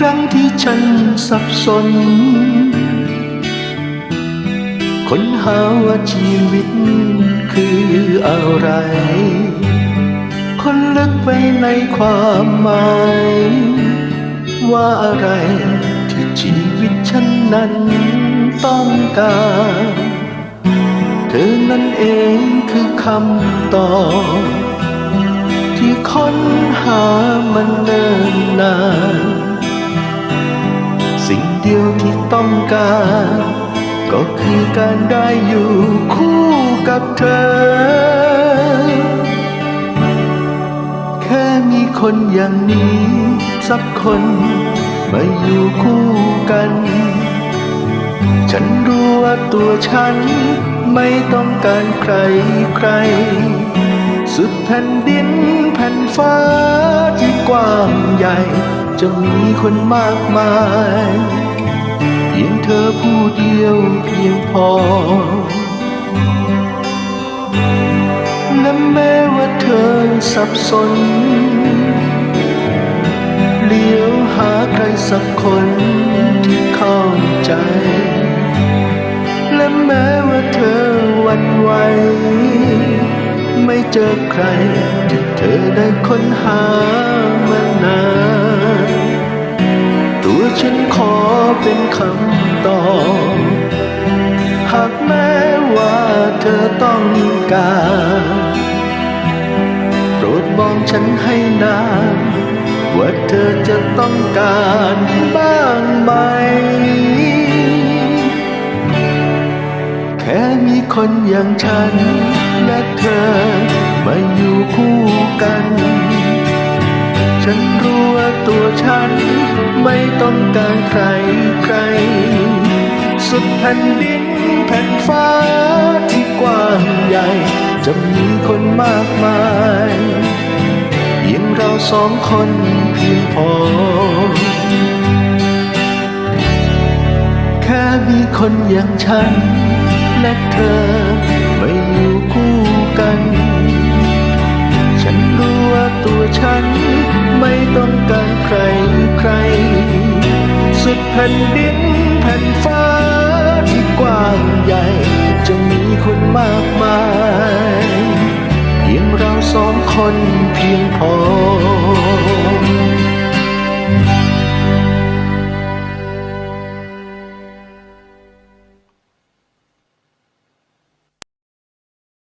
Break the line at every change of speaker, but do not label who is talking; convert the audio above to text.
ครั้งที่ฉันสับสน คนหาว่าชีวิตคืออะไร คนลึกไปในความหมาย ว่าอะไรที่ชีวิตฉันนั้นต้องการ เธอนั้นเองคือคำตอบที่ค้นหามันเนิ่นนาน เดียวที่ต้องการ ก็คือการได้อยู่คู่กับเธอ แค่มีคนอย่างนี้ สักคนมาอยู่คู่กัน ฉันรู้ว่าตัวฉันไม่ต้องการใครใคร สุดแผ่นดินแผ่นฟ้าที่กว้างใหญ่ จะมีคนมากมาย เธอผู้เดียวเพียงพอ และแม้ว่าเธอสับสน เลี้ยวหาใครสักคนที่เข้าใจ และแม้ว่าเธอหวันไหวไม่เจอใครที่เธอได้ค้นหามานานตัวฉันขอ เป็นคำตอบหากแม้ว่าเธอต้องการโปรดมองฉันให้นานว่าเธอจะต้องการบ้างไหม แค่มีคนอย่างฉันและเธอมาอยู่คู่กัน ฉันรู้ว่า ตัวฉัน ไม่ต้องการใครใคร สุดแผ่นดินแผ่นฟ้าที่กว้างใหญ่ จะมีคนมากมายเพียงเราสองคนเพียงพอ แค่มีคนอย่างฉัน และเธอไม่อยู่คู่กัน ฉันรู้ว่าตัวฉันไม่ต้องการ ใครใคร สุดแผ่นดินแผ่นฟ้าที่กว้างใหญ่ จะมีคนมากมาย เพียงเราสองคนเพียงพอ